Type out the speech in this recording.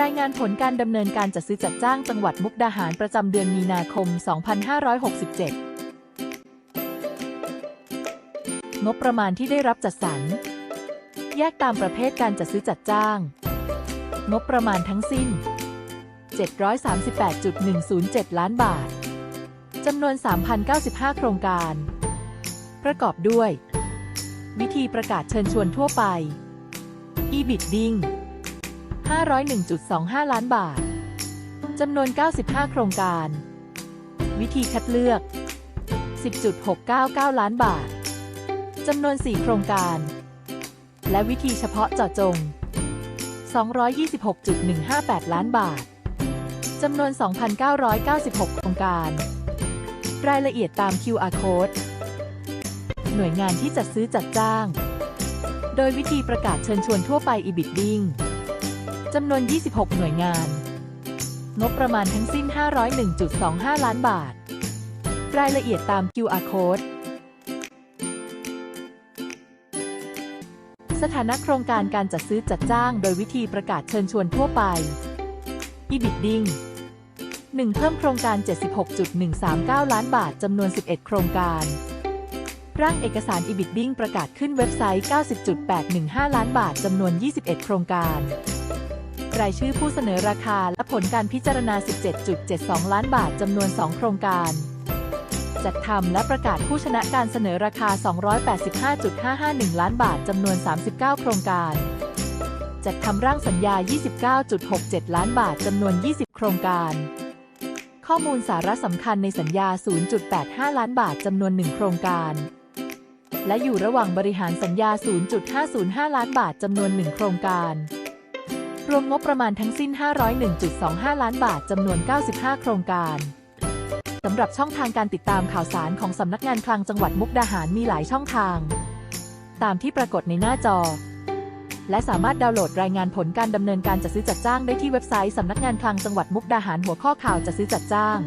รายงานผลการดำเนินการจัดซื้อจัดจ้างจังหวัดมุกดาหารประจำเดือนมีนาคม 2567 งบประมาณที่ได้รับจัดสรร แยกตามประเภทการจัดซื้อจัดจ้าง งบประมาณทั้งสิ้น 738.107 ล้านบาท จำนวน 3,095 โครงการ ประกอบด้วย วิธีประกาศเชิญชวนทั่วไป e-bidding 501.25 ล้านบาท จำนวน 95 โครงการ วิธีคัดเลือก 10.699 ล้านบาท จำนวน 4 โครงการ และวิธีเฉพาะเจาะจง 226.158 ล้านบาท จำนวน 2,996 โครงการ รายละเอียดตาม QR code หน่วยงานที่จัดซื้อจัดจ้าง โดยวิธีประกาศเชิญชวนทั่วไป e-bidding จำนวน 26 หน่วยงาน งบประมาณทั้งสิ้น 501.25 ล้านบาท รายละเอียดตาม QR code สถานะโครงการการจัดซื้อจัดจ้าง โดยวิธีประกาศเชิญชวนทั่วไป e-bidding 1 เพิ่มโครงการ 76.139 ล้านบาท จำนวน 11 โครงการ ร่างเอกสาร e-bidding ประกาศขึ้นเว็บไซต์ 90.815 ล้านบาท จำนวน 21 โครงการ รายชื่อผู้เสนอราคาและผลการพิจารณา 17.72 ล้านบาทจำนวน 2 โครงการ จัดทำและประกาศผู้ชนะการเสนอราคา 285.551 ล้านบาทจำนวน 39 โครงการ จัดทำร่างสัญญา 29.67 ล้านบาทจำนวน 20 โครงการ ข้อมูลสาระสำคัญในสัญญา 0.85 ล้านบาทจำนวน 1 โครงการและอยู่ระหว่างบริหารสัญญา 0.505 ล้านบาท จำนวน 1 โครงการ รวมงบประมาณทั้งสิ้น 501.25 ล้านบาทจำนวน 95 โครงการสำหรับช่องทางการติดตามข่าวสารของสำนักงานคลังจังหวัดมุกดาหารมีหลายช่องทาง ตามที่ปรากฏในหน้าจอ และสามารถดาวน์โหลดรายงานผลการดำเนินการจัดซื้อจัดจ้างได้ที่เว็บไซต์สำนักงานคลังจังหวัดมุกดาหารหัวข้อข่าวจัดซื้อจัดจ้าง